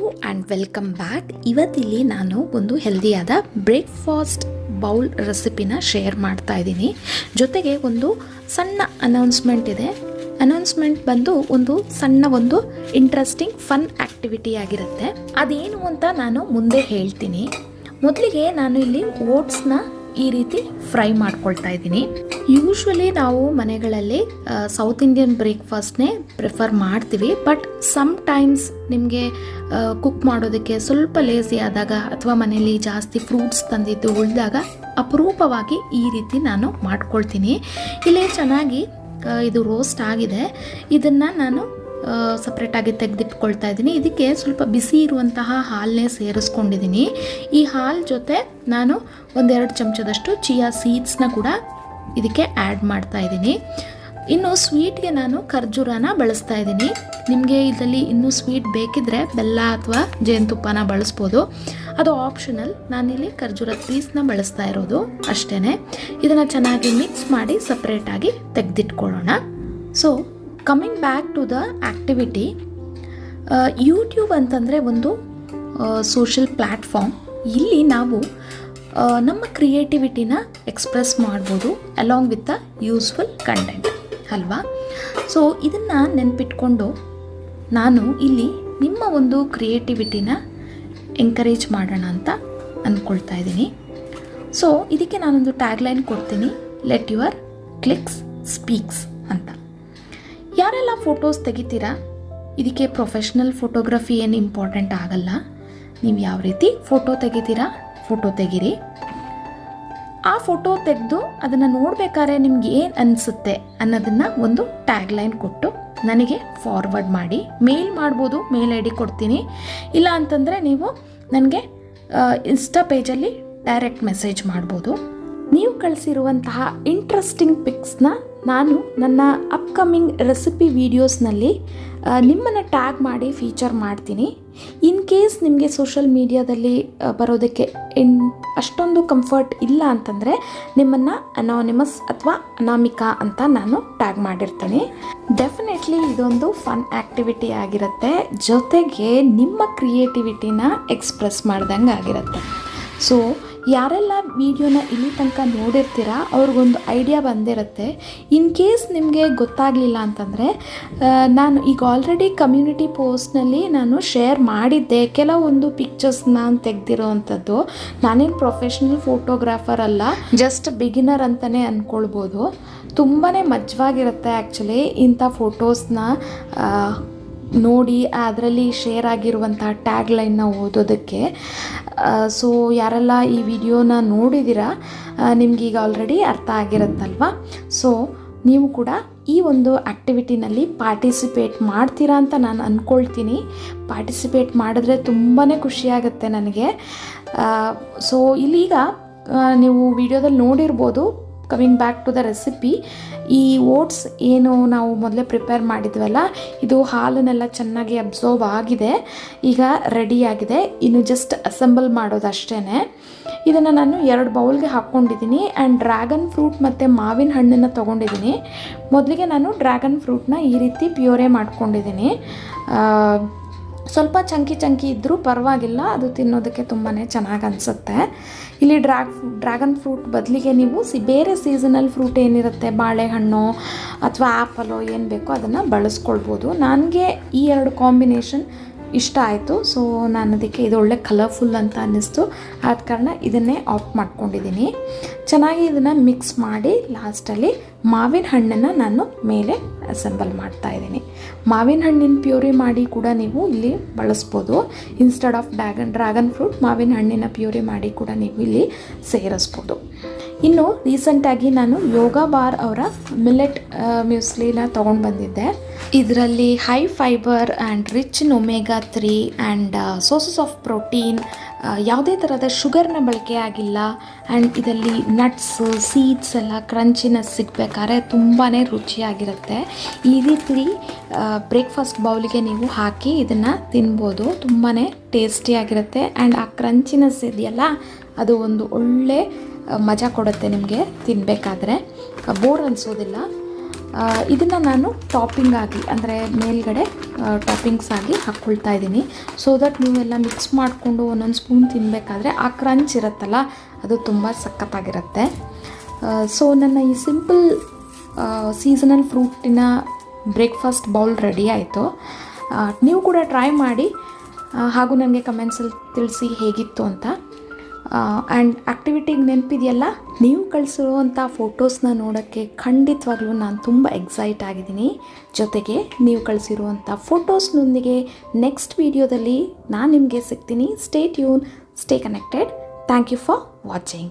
Hi ಎಲ್ಲರಿಗೂ and welcome back ಇವತ್ತಿಲ್ಲಿ ನಾನು ಒಂದು ಹೆಲ್ದಿಯಾದ ಬ್ರೇಕ್ಫಾಸ್ಟ್ ಬೌಲ್ ರೆಸಿಪಿನ ಶೇರ್ ಮಾಡ್ತಾ ಇದ್ದೀನಿ. ಜೊತೆಗೆ ಒಂದು ಸಣ್ಣ ಅನೌನ್ಸ್ಮೆಂಟ್ ಇದೆ. ಅನೌನ್ಸ್ಮೆಂಟ್ ಬಂದು ಒಂದು ಸಣ್ಣ ಒಂದು ಇಂಟ್ರೆಸ್ಟಿಂಗ್ ಫನ್ ಆ್ಯಕ್ಟಿವಿಟಿ ಆಗಿರುತ್ತೆ. ಅದೇನು ಅಂತ ನಾನು ಮುಂದೆ ಹೇಳ್ತೀನಿ. ಮೊದಲಿಗೆ ನಾನು ಇಲ್ಲಿ ಓಟ್ಸ್ನ ಈ ರೀತಿ ಫ್ರೈ ಮಾಡ್ಕೊಳ್ತಾ ಇದ್ದೀನಿ. ಯೂಶ್ವಲಿ ನಾವು ಮನೆಗಳಲ್ಲಿ ಸೌತ್ ಇಂಡಿಯನ್ ಬ್ರೇಕ್ಫಾಸ್ಟ್ನೇ ಪ್ರಿಫರ್ ಮಾಡ್ತೀವಿ. ಬಟ್ ಸಮ್ ಟೈಮ್ಸ್ ನಿಮಗೆ ಕುಕ್ ಮಾಡೋದಕ್ಕೆ ಸ್ವಲ್ಪ ಲೇಸಿ ಆದಾಗ ಅಥವಾ ಮನೆಯಲ್ಲಿ ಜಾಸ್ತಿ ಫ್ರೂಟ್ಸ್ ತಂದಿದ್ದು ಉಳಿದಾಗ ಅಪರೂಪವಾಗಿ ಈ ರೀತಿ ನಾನು ಮಾಡ್ಕೊಳ್ತೀನಿ. ಇಲ್ಲೇ ಚೆನ್ನಾಗಿ ಇದು ರೋಸ್ಟ್ ಆಗಿದೆ. ಇದನ್ನು ನಾನು ಸಪ್ರೇಟಾಗಿ ತೆಗೆದಿಟ್ಕೊಳ್ತಾ ಇದ್ದೀನಿ. ಇದಕ್ಕೆ ಸ್ವಲ್ಪ ಬಿಸಿ ಇರುವಂತಹ ಹಾಲನ್ನೇ ಸೇರಿಸ್ಕೊಂಡಿದ್ದೀನಿ. ಈ ಹಾಲು ಜೊತೆ ನಾನು ಒಂದೆರಡು ಚಮಚದಷ್ಟು ಚಿಯಾ ಸೀಡ್ಸ್ನ ಕೂಡ ಇದಕ್ಕೆ ಆ್ಯಡ್ ಮಾಡ್ತಾ ಇದ್ದೀನಿ. ಇನ್ನು ಸ್ವೀಟ್ಗೆ ನಾನು ಖರ್ಜೂರನ ಬಳಸ್ತಾ ಇದ್ದೀನಿ. ನಿಮಗೆ ಇದರಲ್ಲಿ ಇನ್ನೂ ಸ್ವೀಟ್ ಬೇಕಿದ್ರೆ ಬೆಲ್ಲ ಅಥವಾ ಜೇನುತುಪ್ಪನ ಬಳಸ್ಬೋದು. ಅದು ಆಪ್ಷನಲ್ ನಾನಿಲ್ಲಿ ಖರ್ಜೂರ ಪೀಸ್ನ ಬಳಸ್ತಾ ಇರೋದು ಅಷ್ಟೇ ಇದನ್ನು ಚೆನ್ನಾಗಿ ಮಿಕ್ಸ್ ಮಾಡಿ ಸಪ್ರೇಟಾಗಿ ತೆಗೆದಿಟ್ಕೊಳ್ಳೋಣ. So coming back to the activity YouTube ಅಂತಂದರೆ ಒಂದು ಸೋಷಿಯಲ್ ಪ್ಲ್ಯಾಟ್ಫಾರ್ಮ್ ಇಲ್ಲಿ ನಾವು ನಮ್ಮ ಕ್ರಿಯೇಟಿವಿಟಿನ ಎಕ್ಸ್ಪ್ರೆಸ್ ಮಾಡ್ಬೋದು along with the useful content ಅಲ್ವಾ? ಸೊ ಇದನ್ನು ನೆನ್ಪಿಟ್ಕೊಂಡು ನಾನು ಇಲ್ಲಿ ನಿಮ್ಮ ಒಂದು ಕ್ರಿಯೇಟಿವಿಟಿನ ಎಂಕರೇಜ್ ಮಾಡೋಣ ಅಂತ ಅಂದ್ಕೊಳ್ತಾ ಇದ್ದೀನಿ. ಸೊ ಇದಕ್ಕೆ ನಾನೊಂದು ಟ್ಯಾಗ್ಲೈನ್ ಕೊಡ್ತೀನಿ. ಲೆಟ್ ಯುವರ್ ಕ್ಲಿಕ್ಸ್ ಸ್ಪೀಕ್ಸ್ ಅಂತ. ಯಾರೆಲ್ಲ ಫೋಟೋಸ್ ತೆಗಿತೀರಾ? ಇದಕ್ಕೆ ಪ್ರೊಫೆಷ್ನಲ್ ಫೋಟೋಗ್ರಫಿ ಏನು ಇಂಪಾರ್ಟೆಂಟ್ ಆಗಲ್ಲ. ನೀವು ಯಾವ ರೀತಿ ಫೋಟೋ ತೆಗಿತೀರಾ? ಫೋಟೋ ತೆಗೀರಿ. ಆ ಫೋಟೋ ತೆಗೆದು ಅದನ್ನು ನೋಡಬೇಕಾದ್ರೆ ನಿಮ್ಗೆ ಏನು ಅನಿಸುತ್ತೆ ಅನ್ನೋದನ್ನು ಒಂದು ಟ್ಯಾಗ್ ಲೈನ್ ಕೊಟ್ಟು ನನಗೆ ಫಾರ್ವರ್ಡ್ ಮಾಡಿ. ಮೇಲ್ ಮಾಡ್ಬೋದು ಮೇಲ್ ಐ ಡಿ ಕೊಡ್ತೀನಿ. ಇಲ್ಲ ಅಂತಂದರೆ ನೀವು ನನಗೆ ಇನ್ಸ್ಟಾ ಪೇಜಲ್ಲಿ ಡೈರೆಕ್ಟ್ ಮೆಸೇಜ್ ಮಾಡ್ಬೋದು. ನೀವು ಕಳಿಸಿರುವಂತಹ ಇಂಟ್ರೆಸ್ಟಿಂಗ್ ಪಿಕ್ಸ್ನ ನಾನು ನನ್ನ ಅಪ್ಕಮಿಂಗ್ ರೆಸಿಪಿ ವೀಡಿಯೋಸ್ನಲ್ಲಿ ನಿಮ್ಮನ್ನು ಟ್ಯಾಗ್ ಮಾಡಿ ಫೀಚರ್ ಮಾಡ್ತೀನಿ. ಇನ್ ಕೇಸ್ ನಿಮಗೆ ಸೋಷಲ್ ಮೀಡಿಯಾದಲ್ಲಿ ಬರೋದಕ್ಕೆ ಇನ್ ಅಷ್ಟೊಂದು ಕಂಫರ್ಟ್ ಇಲ್ಲ ಅಂತಂದರೆ, ನಿಮ್ಮನ್ನು ಅನಾನಿಮಸ್ ಅಥವಾ ಅನಾಮಿಕಾ ಅಂತ ನಾನು ಟ್ಯಾಗ್ ಮಾಡಿರ್ತೀನಿ. ಡೆಫಿನೆಟ್ಲಿ ಇದೊಂದು ಫನ್ ಆ್ಯಕ್ಟಿವಿಟಿ ಆಗಿರುತ್ತೆ. ಜೊತೆಗೆ ನಿಮ್ಮ ಕ್ರಿಯೇಟಿವಿಟಿನ ಎಕ್ಸ್ಪ್ರೆಸ್ ಮಾಡ್ದಂಗೆ ಆಗಿರುತ್ತೆ ಸೊ ಯಾರೆಲ್ಲ ವಿಡಿಯೋನ ಇಲ್ಲಿ ತನಕ ನೋಡಿರ್ತೀರ, ಅವ್ರಿಗೊಂದು ಐಡಿಯಾ ಬಂದಿರುತ್ತೆ. ಇನ್ ಕೇಸ್ ನಿಮಗೆ ಗೊತ್ತಾಗಲಿಲ್ಲ ಅಂತಂದರೆ ನಾನು ಈಗ ಆಲ್ರೆಡಿ ಕಮ್ಯುನಿಟಿ ಪೋಸ್ಟ್ನಲ್ಲಿ ನಾನು ಶೇರ್ ಮಾಡಿದ್ದೆ. ಕೆಲವೊಂದು ಪಿಕ್ಚರ್ಸ್ ನಾನು ತೆಗೆದಿರೋ ಅಂಥದ್ದು ನಾನೇನು ಪ್ರೊಫೆಷ್ನಲ್ ಫೋಟೋಗ್ರಾಫರ್ ಅಲ್ಲ ಜಸ್ಟ್ ಬಿಗಿನರ್ ಅಂತಲೇ ಅಂದ್ಕೊಳ್ಬೋದು ತುಂಬಾ ಮಜ್ವಾಗಿರುತ್ತೆ ಆ್ಯಕ್ಚುಲಿ ಇಂಥ ಫೋಟೋಸ್ನ ನೋಡಿ, ಅದರಲ್ಲಿ ಶೇರ್ ಆಗಿರುವಂಥ ಟ್ಯಾಗ್ ಲೈನ್ನ ಓದೋದಕ್ಕೆ. ಸೊ ಯಾರೆಲ್ಲ ಈ ವಿಡಿಯೋನ ನೋಡಿದ್ದೀರಾ ನಿಮ್ಗೆ ಈಗ ಆಲ್ರೆಡಿ ಅರ್ಥ ಆಗಿರುತ್ತಲ್ವ? ಸೊ ನೀವು ಕೂಡ ಈ ಒಂದು ಆ್ಯಕ್ಟಿವಿಟಿನಲ್ಲಿ ಪಾರ್ಟಿಸಿಪೇಟ್ ಮಾಡ್ತೀರಾ ಅಂತ ನಾನು ಅಂದ್ಕೊಳ್ತೀನಿ ಪಾರ್ಟಿಸಿಪೇಟ್ ಮಾಡಿದ್ರೆ ತುಂಬಾ ಖುಷಿಯಾಗುತ್ತೆ ನನಗೆ. ಸೊ ಇಲ್ಲೀಗ ನೀವು ವಿಡಿಯೋದಲ್ಲಿ ನೋಡಿರ್ಬೋದು. Coming back to the recipe ಈ ಓಟ್ಸ್ ಏನು ನಾವು ಮೊದಲೇ ಪ್ರಿಪೇರ್ ಮಾಡಿದ್ವಲ್ಲ, ಇದು ಹಾಲನ್ನೆಲ್ಲ ಚೆನ್ನಾಗಿ ಅಬ್ಸರ್ವ್ ಆಗಿದೆ, ಈಗ ರೆಡಿಯಾಗಿದೆ ಇನ್ನು ಜಸ್ಟ್ ಅಸೆಂಬಲ್ ಮಾಡೋದು ಅಷ್ಟೇ ಇದನ್ನು ನಾನು ಎರಡು ಬೌಲ್ಗೆ ಹಾಕ್ಕೊಂಡಿದ್ದೀನಿ ಆ್ಯಂಡ್ ಡ್ರ್ಯಾಗನ್ ಫ್ರೂಟ್ ಮತ್ತು ಮಾವಿನ ಹಣ್ಣನ್ನು ತೊಗೊಂಡಿದ್ದೀನಿ. ಮೊದಲಿಗೆ ನಾನು ಡ್ರ್ಯಾಗನ್ ಫ್ರೂಟ್ನ ಈ ರೀತಿ ಪ್ಯೂರೇ ಮಾಡ್ಕೊಂಡಿದ್ದೀನಿ. ಸ್ವಲ್ಪ ಚಂಕಿ ಚಂಕಿ ಇದ್ದರೂ ಪರವಾಗಿಲ್ಲ, ಅದು ತಿನ್ನೋದಕ್ಕೆ ತುಂಬಾ ಚೆನ್ನಾಗಿ ಅನಿಸುತ್ತೆ. ಇಲ್ಲಿ ಡ್ರಾಗ್ ಡ್ರ್ಯಾಗನ್ ಫ್ರೂಟ್ ಬದಲಿಗೆ ನೀವು ಸಿ, ಬೇರೆ ಸೀಸನಲ್ ಫ್ರೂಟ್ ಏನಿರುತ್ತೆ, ಬಾಳೆಹಣ್ಣು ಅಥವಾ ಆ್ಯಪಲ್ಲೋ ಏನು ಬೇಕೋ ಅದನ್ನು ಬಳಸ್ಕೊಳ್ಬೋದು. ನನಗೆ ಈ ಎರಡು ಕಾಂಬಿನೇಷನ್ ಇಷ್ಟ ಆಯಿತು. ಸೊ ನಾನು ಅದಕ್ಕೆ ಇದು ಒಳ್ಳೆ ಕಲರ್ಫುಲ್ ಅಂತ ಅನ್ನಿಸ್ತು. ಆದ ಕಾರಣ ಇದನ್ನೇ ಆಫ್ ಮಾಡ್ಕೊಂಡಿದ್ದೀನಿ. ಚೆನ್ನಾಗಿ ಇದನ್ನು ಮಿಕ್ಸ್ ಮಾಡಿ ಲಾಸ್ಟಲ್ಲಿ ಮಾವಿನ ಹಣ್ಣನ್ನು ನಾನು ಮೇಲೆ ಅಸೆಂಬಲ್ ಮಾಡ್ತಾ ಇದ್ದೀನಿ. ಮಾವಿನ ಹಣ್ಣಿನ ಪ್ಯೂರಿ ಮಾಡಿ ಕೂಡ ನೀವು ಇಲ್ಲಿ ಬಳಸ್ಬೋದು. Instead of dragon dragon fruit ಮಾವಿನ ಹಣ್ಣಿನ ಪ್ಯೂರಿ ಮಾಡಿ ಕೂಡ ನೀವು ಇಲ್ಲಿ ಸೇರಿಸ್ಬೋದು. ಇನ್ನು ರೀಸೆಂಟಾಗಿ ನಾನು ಯೋಗ ಬಾರ್ ಅವರ ಮಿಲೆಟ್ ಮ್ಯೂಸ್ಲಿನ ತೊಗೊಂಡು ಬಂದಿದ್ದೆ. ಇದರಲ್ಲಿ high fibre and rich omega three and sources of protein ಯಾವುದೇ ಥರದ ಶುಗರ್ನ ಬಳಕೆ ಆಗಿಲ್ಲ. ಆ್ಯಂಡ್ ಇದರಲ್ಲಿ ನಟ್ಸ್ ಸೀಡ್ಸ್ ಎಲ್ಲ ಕ್ರಂಚಿನೆಸ್ ಸಿಗಬೇಕಾದ್ರೆ ತುಂಬಾ ರುಚಿಯಾಗಿರುತ್ತೆ. ಈ ರೀತಿ ಬ್ರೇಕ್ಫಾಸ್ಟ್ ಬೌಲಿಗೆ ನೀವು ಹಾಕಿ ಇದನ್ನು ತಿನ್ಬೋದು. ತುಂಬಾ ಟೇಸ್ಟಿಯಾಗಿರುತ್ತೆ ಆ್ಯಂಡ್ ಆ ಕ್ರಂಚಿನೆಸ್ ಇದೆಯಲ್ಲ, ಅದು ಒಂದು ಒಳ್ಳೆ, ಮಜಾ ಕೊಡುತ್ತೆ ನಿಮಗೆ ತಿನ್ನಬೇಕಾದ್ರೆ ಬೋರ್ ಅನಿಸೋದಿಲ್ಲ. ಇದನ್ನು ನಾನು ಟಾಪಿಂಗ್ ಆಗಿ, ಅಂದರೆ ಮೇಲ್ಗಡೆ ಟಾಪಿಂಗ್ಸ್ ಆಗಿ ಹಾಕ್ಕೊಳ್ತಾ ಇದ್ದೀನಿ. ಸೊ ದಟ್ ನೀವೆಲ್ಲ ಮಿಕ್ಸ್ ಮಾಡಿಕೊಂಡು ಒಂದೊಂದು ಸ್ಪೂನ್ ತಿನ್ನಬೇಕಾದ್ರೆ ಆ ಕ್ರಂಚ್ ಇರುತ್ತಲ್ಲ, ಅದು ತುಂಬ ಸಖತ್ತಾಗಿರುತ್ತೆ. ಸೊ ನನ್ನ ಈ ಸಿಂಪಲ್ ಸೀಸನಲ್ ಫ್ರೂಟಿನ ಬ್ರೇಕ್ಫಾಸ್ಟ್ ಬೌಲ್ ರೆಡಿ ಆಯಿತು. ನೀವು ಕೂಡ ಟ್ರೈ ಮಾಡಿ ಹಾಗೂ ನನಗೆ ಕಮೆಂಟ್ಸಲ್ಲಿ ತಿಳಿಸಿ ಹೇಗಿತ್ತು ಅಂತ. ಆ್ಯಂಡ್ ಆ್ಯಕ್ಟಿವಿಟಿಗೆ ನೆನಪಿದೆಯಲ್ಲ? ನೀವು ಕಳಿಸಿರುವಂಥ ಫೋಟೋಸ್ನ ನೋಡೋಕ್ಕೆ ಖಂಡಿತವಾಗ್ಲೂ ನಾನು ತುಂಬ ಎಕ್ಸೈಟ್ ಆಗಿದ್ದೀನಿ. ಜೊತೆಗೆ ನೀವು ಕಳಿಸಿರುವಂಥ ಫೋಟೋಸ್ನೊಂದಿಗೆ ನೆಕ್ಸ್ಟ್ ವೀಡಿಯೋದಲ್ಲಿ ನಾನು ನಿಮಗೆ ಸಿಗ್ತೀನಿ. Stay tune stay connected thank you for watching